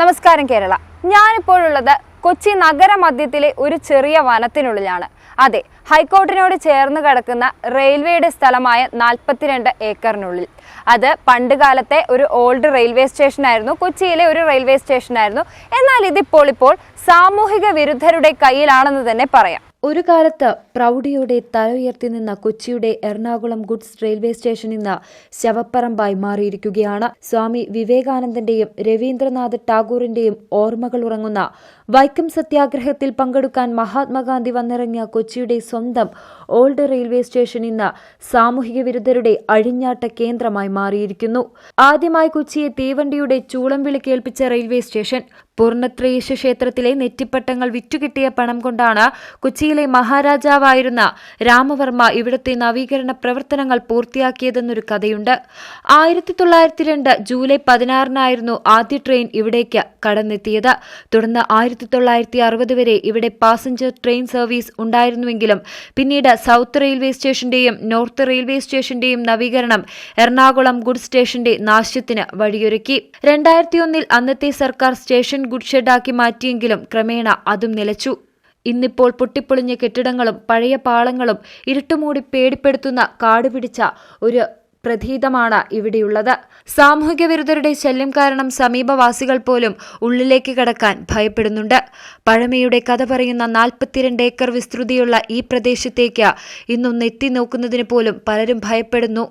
നമസ്കാരം കേരള. ഞാനിപ്പോഴുള്ളത് കൊച്ചി നഗരമധ്യത്തിലെ ഒരു ചെറിയ വനത്തിനുള്ളിലാണ്. അതെ ഹൈക്കോർട്ടിനോട് ചേർന്ന് കിടക്കുന്ന റെയിൽവേയുടെ സ്ഥലമായ നാൽപ്പത്തിരണ്ട് ഏക്കറിനുള്ളിൽ. അത് പണ്ട് കാലത്തെ ഒരു ഓൾഡ് റെയിൽവേ സ്റ്റേഷനായിരുന്നു കൊച്ചിയിലെ ഒരു റെയിൽവേ സ്റ്റേഷനായിരുന്നു. എന്നാൽ ഇതിപ്പോൾ ഇപ്പോൾ സാമൂഹിക വിരുദ്ധരുടെ കയ്യിലാണെന്ന് തന്നെ പറയാം. ഒരു കാലത്ത് പ്രൗഢിയോടെ തല ഉയർത്തി നിന്ന കൊച്ചിയുടെ എറണാകുളം ഗുഡ്സ് റെയിൽവേ സ്റ്റേഷൻ ഇന്ന് ശവപ്പറമ്പായി മാറിയിരിക്കുകയാണ്. സ്വാമി വിവേകാനന്ദന്റെയും രവീന്ദ്രനാഥ് ടാഗോറിന്റെയും ഓർമ്മകൾ ഉറങ്ങുന്ന വൈക്കം സത്യാഗ്രഹത്തിൽ പങ്കെടുക്കാൻ മഹാത്മാഗാന്ധി വന്നിറങ്ങിയ കൊച്ചിയുടെ സ്വന്തം ഓൾഡ് റെയിൽവേ സ്റ്റേഷൻ ഇന്ന് സാമൂഹിക വിരുദ്ധരുടെ അഴിഞ്ഞാട്ട കേന്ദ്രമായി മാറിയിരിക്കുന്നു. ആദ്യമായി കൊച്ചിയെ തീവണ്ടിയുടെ ചൂളം കേൾപ്പിച്ച റെയിൽവേ സ്റ്റേഷൻ പൂർണത്രയീശ ക്ഷേത്രത്തിലെ നെറ്റിപ്പട്ടങ്ങൾ വിറ്റുകിട്ടിയ പണം കൊണ്ടാണ് കൊച്ചിയിലെ മഹാരാജാവായിരുന്ന രാമവർമ്മ ഇവിടുത്തെ നവീകരണ പ്രവർത്തനങ്ങൾ പൂർത്തിയാക്കിയതെന്നൊരു കഥയുണ്ട്. ആയിരത്തി തൊള്ളായിരത്തി രണ്ട് ജൂലൈ പതിനാറിനായിരുന്നു ആദ്യ ട്രെയിൻ ഇവിടേക്ക് കടന്നെത്തിയത്. തുടർന്ന് ആയിരത്തി തൊള്ളായിരത്തി അറുപത് വരെ ഇവിടെ പാസഞ്ചർ ട്രെയിൻ സർവീസ് ഉണ്ടായിരുന്നുവെങ്കിലും പിന്നീട് സൗത്ത് റെയിൽവേ സ്റ്റേഷന്റെയും നോർത്ത് റെയിൽവേ സ്റ്റേഷന്റെയും നവീകരണം എറണാകുളം ഗുഡ് സ്റ്റേഷന്റെ നാശത്തിന് വഴിയൊരുക്കി. രണ്ടായിരത്തി ഒന്നിൽ അന്നത്തെ സർക്കാർ സ്റ്റേഷൻ ഗുഡ് ഷെഡാക്കി മാറ്റിയെങ്കിലും ക്രമേണ അതും നിലച്ചു. ഇന്നിപ്പോൾ പൊട്ടിപ്പൊളിഞ്ഞ കെട്ടിടങ്ങളും പഴയ പാളങ്ങളും ഇരുട്ടുമൂടി പേടിപ്പെടുത്തുന്ന കാടുപിടിച്ച ഒരു പ്രതീതമാണ് ഇവിടെയുള്ളത്. സാമൂഹിക വിരുദ്ധരുടെ ശല്യം കാരണം സമീപവാസികൾ പോലും ഉള്ളിലേക്ക് കടക്കാൻ ഭയപ്പെടുന്നുണ്ട്. പഴമയുടെ കഥ പറയുന്ന നാൽപ്പത്തിരണ്ട് ഏക്കർ വിസ്തൃതിയുള്ള ഈ പ്രദേശത്തേക്ക് ഇന്നൊന്ന് എത്തി നോക്കുന്നതിന് പോലും പലരും ഭയപ്പെടുന്നു.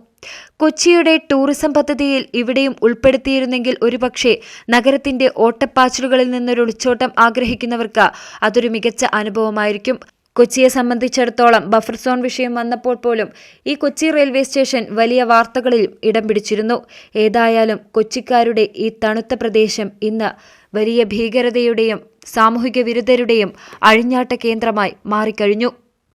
കൊച്ചിയുടെ ടൂറിസം പദ്ധതിയിൽ ഇവിടെയും ഉൾപ്പെടുത്തിയിരുന്നെങ്കിൽ ഒരുപക്ഷെ നഗരത്തിന്റെ ഓട്ടപ്പാച്ചിലുകളിൽ നിന്നൊരു ഒളിച്ചോട്ടം ആഗ്രഹിക്കുന്നവർക്ക് അതൊരു മികച്ച അനുഭവമായിരിക്കും. കൊച്ചിയെ സംബന്ധിച്ചിടത്തോളം ബഫർ സോൺ വിഷയം വന്നപ്പോൾ പോലും ഈ കൊച്ചി റെയിൽവേ സ്റ്റേഷൻ വലിയ വാർത്തകളിൽ ഇടം പിടിച്ചിരുന്നു. ഏതായാലും കൊച്ചിക്കാരുടെ ഈ തണുത്ത പ്രദേശം ഇന്ന് വലിയ ഭീകരതയുടെയും സാമൂഹിക വിരുദ്ധരുടെയും അഴിഞ്ഞാട്ട കേന്ദ്രമായി മാറിക്കഴിഞ്ഞു.